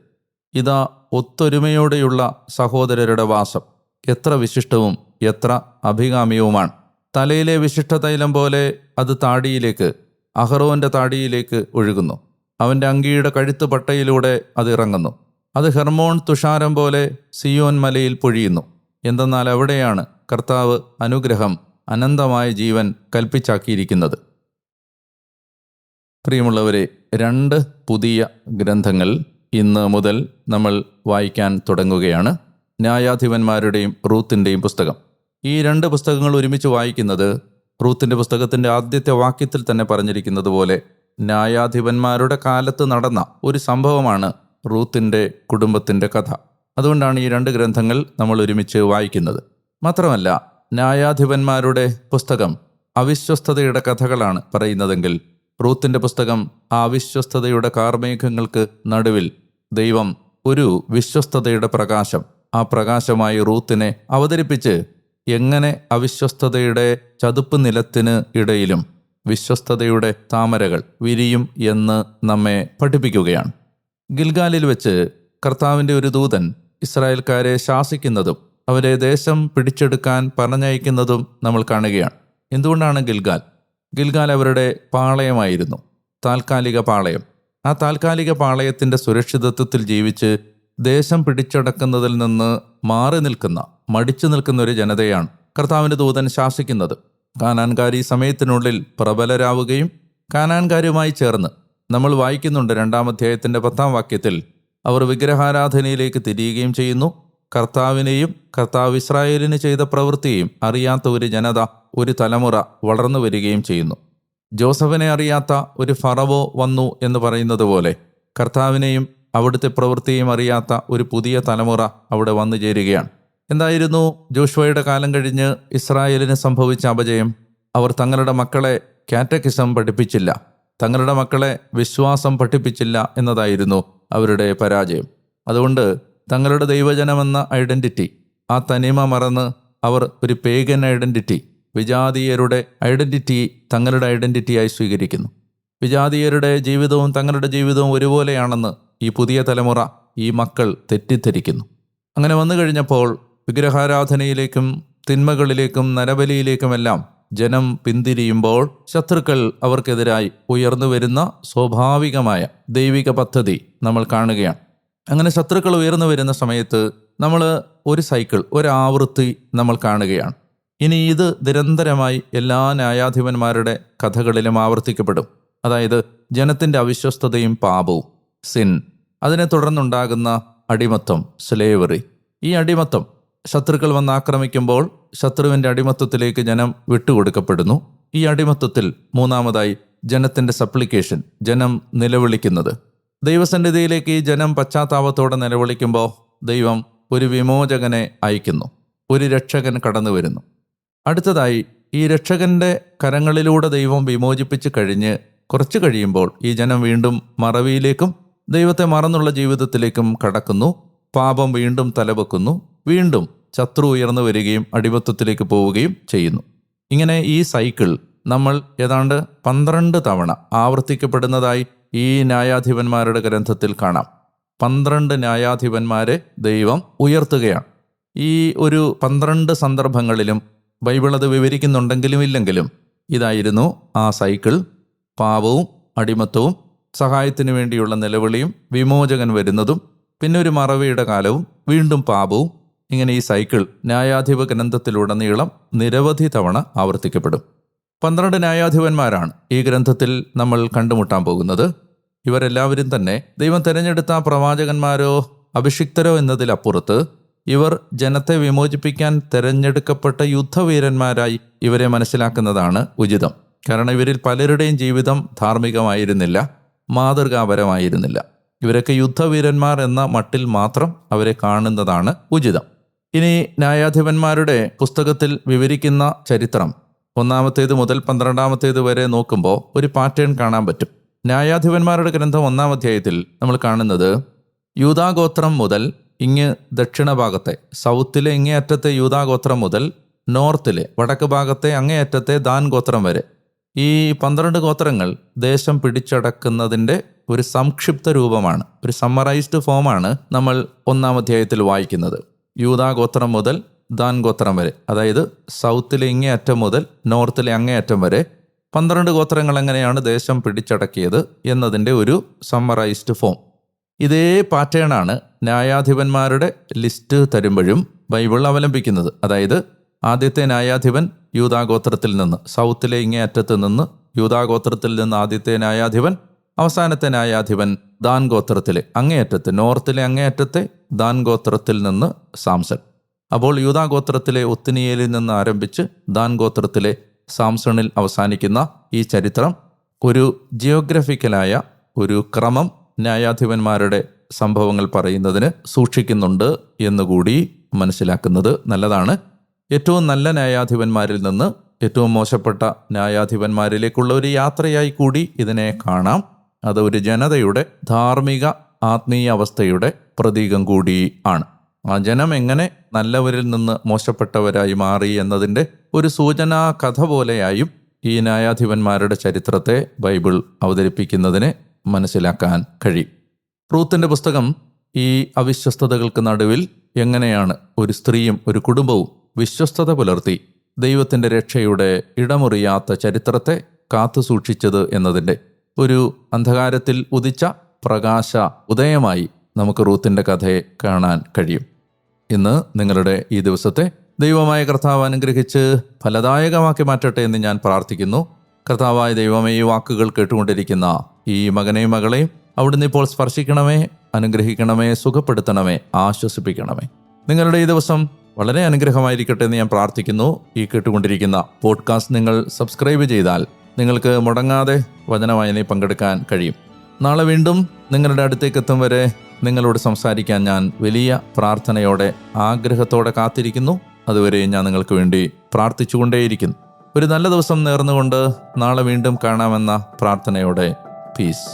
ഇതാ ഒത്തൊരുമയോടെയുള്ള സഹോദരരുടെ വാസം. എത്ര വിശിഷ്ടവും എത്ര അഭികാമ്യവുമാണ്. തലയിലെ വിശിഷ്ട തൈലം പോലെ അത് താടിയിലേക്ക് അഹറോന്റെ താടിയിലേക്ക് ഒഴുകുന്നു. അവന്റെ അങ്കിയുടെ കഴുത്ത് പട്ടയിലൂടെ അത് ഇറങ്ങുന്നു. അത് ഹെർമോൺ തുഷാരം പോലെ സിയോൻ മലയിൽ പൊഴിയുന്നു. എന്തെന്നാൽ അവിടെയാണ് കർത്താവ് അനുഗ്രഹം അനന്തമായ ജീവൻ കൽപ്പിച്ചാക്കിയിരിക്കുന്നത്. പ്രിയമുള്ളവരെ രണ്ട് പുതിയ ഗ്രന്ഥങ്ങൾ ഇന്ന് മുതൽ നമ്മൾ വായിക്കാൻ തുടങ്ങുകയാണ്. ന്യായാധിപന്മാരുടെയും റൂത്തിന്റെയും പുസ്തകം. ഈ രണ്ട് പുസ്തകങ്ങൾ ഒരുമിച്ച് വായിക്കുന്നത് റൂത്തിന്റെ പുസ്തകത്തിന്റെ ആദ്യത്തെ വാക്യത്തിൽ തന്നെ പറഞ്ഞിരിക്കുന്നത് പോലെ ന്യായാധിപന്മാരുടെ കാലത്ത് നടന്ന ഒരു സംഭവമാണ് റൂത്തിന്റെ കുടുംബത്തിന്റെ കഥ. അതുകൊണ്ടാണ് ഈ രണ്ട് ഗ്രന്ഥങ്ങൾ നമ്മൾ ഒരുമിച്ച് വായിക്കുന്നത്. മാത്രമല്ല ന്യായാധിപന്മാരുടെ പുസ്തകം അവിശ്വസ്തതയുടെ കഥകളാണ് പറയുന്നതെങ്കിൽ റൂത്തിന്റെ പുസ്തകം ആ അവിശ്വസ്തതയുടെ കാർമേഘങ്ങൾക്ക് നടുവിൽ ദൈവം ഒരു വിശ്വസ്തതയുടെ പ്രകാശം ആ പ്രകാശമായി റൂത്തിനെ അവതരിപ്പിച്ച് എങ്ങനെ അവിശ്വസ്തതയുടെ ചതുപ്പ് നിലത്തിന് ഇടയിലും വിശ്വസ്തതയുടെ താമരകൾ വിരിയും എന്ന് നമ്മെ പഠിപ്പിക്കുകയാണ്. ഗിൽഗാലിൽ വെച്ച് കർത്താവിന്റെ ഒരു ദൂതൻ ഇസ്രായേൽക്കാരെ ശാസിക്കുന്നതും അവരെ ദേശം പിടിച്ചെടുക്കാൻ പറഞ്ഞയക്കുന്നതും നമ്മൾ കാണുകയാണ്. എന്തുകൊണ്ടാണ് ഗിൽഗാൽ? ഗിൽഗാൽ അവരുടെ പാളയമായിരുന്നു. താൽക്കാലിക പാളയം. ആ താൽക്കാലിക പാളയത്തിന്റെ സുരക്ഷിതത്വത്തിൽ ജീവിച്ച് ദേശം പിടിച്ചടക്കുന്നതിൽ നിന്ന് മാറി നിൽക്കുന്ന മടിച്ചു നിൽക്കുന്ന ഒരു ജനതയാണ് കർത്താവിന്റെ ദൂതൻ ശാസിക്കുന്നത്. കാനാൻകാരി സമയത്തിനുള്ളിൽ പ്രബലരാവുകയും കാനാൻകാരുമായി ചേർന്ന് നമ്മൾ വായിക്കുന്നുണ്ട് രണ്ടാം അധ്യായത്തിന്റെ പത്താം വാക്യത്തിൽ. അവർ വിഗ്രഹാരാധനയിലേക്ക് തിരിയുകയും ചെയ്യുന്നു. കർത്താവിനെയും കർത്താവ് ഇസ്രായേലിന് ചെയ്ത പ്രവൃത്തിയും അറിയാത്ത ഒരു ജനത ഒരു തലമുറ വളർന്നു വരികയും ചെയ്യുന്നു. ജോസഫിനെ അറിയാത്ത ഒരു ഫറവോ വന്നു എന്ന് പറയുന്നത് പോലെ കർത്താവിനെയും അവിടുത്തെ പ്രവൃത്തിയും അറിയാത്ത ഒരു പുതിയ തലമുറ അവിടെ വന്നു ചേരുകയാണ്. എന്തായിരുന്നു ജോഷുവയുടെ കാലം കഴിഞ്ഞ് ഇസ്രായേലിന് സംഭവിച്ച അപജയം? അവർ തങ്ങളുടെ മക്കളെ കാറ്റക്കിസം പഠിപ്പിച്ചില്ല. തങ്ങളുടെ മക്കളെ വിശ്വാസം പഠിപ്പിച്ചില്ല എന്നതായിരുന്നു അവരുടെ പരാജയം. അതുകൊണ്ട് തങ്ങളുടെ ദൈവജനമെന്ന ഐഡന്റിറ്റി ആ തനിമ മറന്ന് അവർ ഒരു പേഗൻ ഐഡന്റിറ്റി വിജാതീയരുടെ ഐഡന്റിറ്റി തങ്ങളുടെ ഐഡന്റിറ്റിയായി സ്വീകരിക്കുന്നു. വിജാതീയരുടെ ജീവിതവും തങ്ങളുടെ ജീവിതവും ഒരുപോലെയാണെന്ന് ഈ പുതിയ തലമുറ ഈ മക്കൾ തെറ്റിദ്ധരിക്കുന്നു. അങ്ങനെ വന്നു കഴിഞ്ഞപ്പോൾ വിഗ്രഹാരാധനയിലേക്കും തിന്മകളിലേക്കും നരബലിയിലേക്കുമെല്ലാം ജനം പിന്തിരിയുമ്പോൾ ശത്രുക്കൾ അവർക്കെതിരായി ഉയർന്നു വരുന്ന സ്വാഭാവികമായ ദൈവിക പദ്ധതി നമ്മൾ കാണുകയാണ്. അങ്ങനെ ശത്രുക്കൾ ഉയർന്നു വരുന്ന സമയത്ത് നമ്മൾ ഒരു സൈക്കിൾ ഒരു ആവൃത്തി നമ്മൾ കാണുകയാണ്. ഇനി ഇത് നിരന്തരമായി എല്ലാ ന്യായാധിപന്മാരുടെ കഥകളിലും ആവർത്തിക്കപ്പെടും. അതായത് ജനത്തിന്റെ അവിശ്വസ്തതയും പാപവും സിൻ അതിനെ തുടർന്നുണ്ടാകുന്ന അടിമത്തം സ്ലേവറി. ഈ അടിമത്തം ശത്രുക്കൾ വന്ന് ആക്രമിക്കുമ്പോൾ ശത്രുവിന്റെ അടിമത്വത്തിലേക്ക് ജനം വിട്ടുകൊടുക്കപ്പെടുന്നു. ഈ അടിമത്വത്തിൽ മൂന്നാമതായി ജനത്തിന്റെ സപ്ലിക്കേഷൻ ജനം നിലവിളിക്കുന്നത്. ദൈവസന്നിധിയിലേക്ക് ഈ ജനം പശ്ചാത്താപത്തോടെ നിലവിളിക്കുമ്പോൾ ദൈവം ഒരു വിമോചകനെ അയക്കുന്നു ഒരു രക്ഷകൻ കടന്നു വരുന്നു. അടുത്തതായി ഈ രക്ഷകന്റെ കരങ്ങളിലൂടെ ദൈവം വിമോചിപ്പിച്ച് കഴിഞ്ഞ് കുറച്ചു കഴിയുമ്പോൾ ഈ ജനം വീണ്ടും മറവിയിലേക്കും ദൈവത്തെ മറന്നുള്ള ജീവിതത്തിലേക്കും കടക്കുന്നു പാപം വീണ്ടും തലവെക്കുന്നു. വീണ്ടും ശത്രു ഉയർന്നു വരികയും അടിപത്വത്തിലേക്ക് പോവുകയും ചെയ്യുന്നു. ഇങ്ങനെ ഈ സൈക്കിൾ നമ്മൾ ഏതാണ്ട് പന്ത്രണ്ട് തവണ ആവർത്തിക്കപ്പെടുന്നതായി ഈ ന്യായാധിപന്മാരുടെ ഗ്രന്ഥത്തിൽ കാണാം. പന്ത്രണ്ട് ന്യായാധിപന്മാരെ ദൈവം ഉയർത്തുകയാണ്. ഈ ഒരു പന്ത്രണ്ട് സന്ദർഭങ്ങളിലും ബൈബിൾ അത് വിവരിക്കുന്നുണ്ടെങ്കിലും ഇല്ലെങ്കിലും ഇതായിരുന്നു ആ സൈക്കിൾ. പാപവും അടിമത്തവും സഹായത്തിനു വേണ്ടിയുള്ള നിലവിളിയും വിമോചകൻ വരുന്നതും പിന്നെ ഒരു മറവിയുടെ കാലവും വീണ്ടും പാപവും ഇങ്ങനെ ഈ സൈക്കിൾ ന്യായാധിപ ഗ്രന്ഥത്തിലുടനീളം നിരവധി തവണ ആവർത്തിക്കപ്പെടും. പന്ത്രണ്ട് ന്യായാധിപന്മാരാണ് ഈ ഗ്രന്ഥത്തിൽ നമ്മൾ കണ്ടുമുട്ടാൻ പോകുന്നത്. ഇവരെല്ലാവരും തന്നെ ദൈവം തിരഞ്ഞെടുത്ത പ്രവാചകന്മാരോ അഭിഷിക്തരോ എന്നതിലപ്പുറത്ത് ഇവർ ജനത്തെ വിമോചിപ്പിക്കാൻ തിരഞ്ഞെടുക്കപ്പെട്ട യുദ്ധവീരന്മാരായി ഇവരെ മനസ്സിലാക്കുന്നതാണ് ഉചിതം. കാരണം ഇവരിൽ പലരുടെയും ജീവിതം ധാർമ്മികമായിരുന്നില്ല മാതൃകാപരമായിരുന്നില്ല. ഇവരൊക്കെ യുദ്ധവീരന്മാർ എന്ന മട്ടിൽ മാത്രം അവരെ കാണുന്നതാണ് ഉചിതം. ഇനി ന്യായാധിപന്മാരുടെ പുസ്തകത്തിൽ വിവരിക്കുന്ന ചരിത്രം ഒന്നാമത്തേത് മുതൽ പന്ത്രണ്ടാമത്തേത് വരെ നോക്കുമ്പോൾ ഒരു പാറ്റേൺ കാണാൻ പറ്റും. ന്യായാധിപന്മാരുടെ ഗ്രന്ഥം ഒന്നാം അധ്യായത്തിൽ നമ്മൾ കാണുന്നത് യൂതാഗോത്രം മുതൽ ഇങ്ങ് ദക്ഷിണ ഭാഗത്തെ സൗത്തിലെ ഇങ്ങേയറ്റത്തെ യൂതാഗോത്രം മുതൽ നോർത്തിലെ വടക്ക് ഭാഗത്തെ അങ്ങേയറ്റത്തെ ദാൻ ഗോത്രം വരെ. ഈ പന്ത്രണ്ട് ഗോത്രങ്ങൾ ദേശം പിടിച്ചടക്കുന്നതിന്റെ ഒരു സംക്ഷിപ്ത രൂപമാണ് ഒരു സമ്മറൈസ്ഡ് ഫോമാണ് നമ്മൾ ഒന്നാം അധ്യായത്തിൽ വായിക്കുന്നത്. യൂതാഗോത്രം മുതൽ ദാൻ ഗോത്രം വരെ. അതായത് സൗത്തിലെ ഇങ്ങേയറ്റം മുതൽ നോർത്തിലെ അങ്ങേയറ്റം വരെ പന്ത്രണ്ട് ഗോത്രങ്ങൾ എങ്ങനെയാണ് ദേശം പിടിച്ചടക്കിയത് എന്നതിന്റെ ഒരു സമ്മറൈസ്ഡ് ഫോം. ഇതേ പാറ്റേണാണ് ന്യായാധിപന്മാരുടെ ലിസ്റ്റ് തരുമ്പോഴും ബൈബിൾ അവലംബിക്കുന്നത്. അതായത് ആദ്യത്തെ ന്യായാധിപൻ യൂതാഗോത്രത്തിൽ നിന്ന് സൗത്തിലെ ഇങ്ങേ അറ്റത്ത് നിന്ന് യൂതാഗോത്രത്തിൽ നിന്ന് ആദ്യത്തെ ന്യായാധിപൻ അവസാനത്തെ ന്യായാധിപൻ ദാൻ ഗോത്രത്തിലെ അങ്ങേയറ്റത്ത് നോർത്തിലെ അങ്ങേയറ്റത്തെ ദാൻ ഗോത്രത്തിൽ നിന്ന് സാംസൺ. അപ്പോൾ യൂതാഗോത്രത്തിലെ ഒത്തിനിയലിൽ നിന്ന് ആരംഭിച്ച് ദാൻ ഗോത്രത്തിലെ സാംസണിൽ അവസാനിക്കുന്ന ഈ ചരിത്രം ഒരു ജിയോഗ്രഫിക്കലായ ഒരു ക്രമം ന്യായാധിപന്മാരുടെ സംഭവങ്ങൾ പറയുന്നതിന് സൂക്ഷിക്കുന്നുണ്ട് എന്നുകൂടി മനസ്സിലാക്കുന്നത് നല്ലതാണ്. ഏറ്റവും നല്ല ന്യായാധിപന്മാരിൽ നിന്ന് ഏറ്റവും മോശപ്പെട്ട ന്യായാധിപന്മാരിലേക്കുള്ള ഒരു യാത്രയായി കൂടി ഇതിനെ കാണാം. അത് ഒരു ജനതയുടെ ധാർമ്മിക ആത്മീയ അവസ്ഥയുടെ പ്രതീകം കൂടി ആണ്. ആ ജനം എങ്ങനെ നല്ലവരിൽ നിന്ന് മോശപ്പെട്ടവരായി മാറി എന്നതിന്റെ ഒരു സൂചനാ കഥ പോലെയായും ഈ ന്യായാധിപന്മാരുടെ ചരിത്രത്തെ ബൈബിൾ അവതരിപ്പിക്കുന്നതിനെ മനസ്സിലാക്കാൻ കഴിയും. റൂത്തിന്റെ പുസ്തകം ഈ അവിശ്വസ്തതകൾക്ക് നടുവിൽ എങ്ങനെയാണ് ഒരു സ്ത്രീയും ഒരു കുടുംബവും വിശ്വസ്തത പുലർത്തി ദൈവത്തിന്റെ രക്ഷയുടെ ഇടമുറിയാത്ത ചരിത്രത്തെ കാത്തു സൂക്ഷിച്ചത് എന്നതിന്റെ ഒരു അന്ധകാരത്തിൽ ഉദിച്ച പ്രകാശ ഉദയമായി നമുക്ക് റൂത്തിന്റെ കഥയെ കാണാൻ കഴിയും. ഇന്ന് നിങ്ങളുടെ ഈ ദിവസത്തെ ദൈവമായ കർത്താവ് അനുഗ്രഹിച്ച് ഫലദായകമാക്കി മാറ്റട്ടെ എന്ന് ഞാൻ പ്രാർത്ഥിക്കുന്നു. കർത്താവായ ദൈവമേ ഈ വാക്കുകൾ കേട്ടുകൊണ്ടിരിക്കുന്ന ഈ മകനെയും മകളെയും അവിടുന്ന് ഇപ്പോൾ സ്പർശിക്കണമേ അനുഗ്രഹിക്കണമേ സുഖപ്പെടുത്തണമേ ആശ്വസിപ്പിക്കണമേ. നിങ്ങളുടെ ഈ ദിവസം വളരെ അനുഗ്രഹമായിരിക്കട്ടെ എന്ന് ഞാൻ പ്രാർത്ഥിക്കുന്നു. ഈ കേട്ടുകൊണ്ടിരിക്കുന്ന പോഡ്കാസ്റ്റ് നിങ്ങൾ സബ്സ്ക്രൈബ് ചെയ്താൽ നിങ്ങൾക്ക് മുടങ്ങാതെ വചനവായനയിൽ പങ്കെടുക്കാൻ കഴിയും. നാളെ വീണ്ടും നിങ്ങളുടെ അടുത്തേക്ക് എത്തും വരെ നിങ്ങളോട് സംസാരിക്കാൻ ഞാൻ വലിയ പ്രാർത്ഥനയോടെ ആഗ്രഹത്തോടെ കാത്തിരിക്കുന്നു. അതുവരെ ഞാൻ നിങ്ങൾക്ക് വേണ്ടി പ്രാർത്ഥിച്ചുകൊണ്ടേയിരിക്കുന്നു. ഒരു നല്ല ദിവസം നേർന്നുകൊണ്ട് നാളെ വീണ്ടും കാണാമെന്ന പ്രാർത്ഥനയോടെ. പീസ്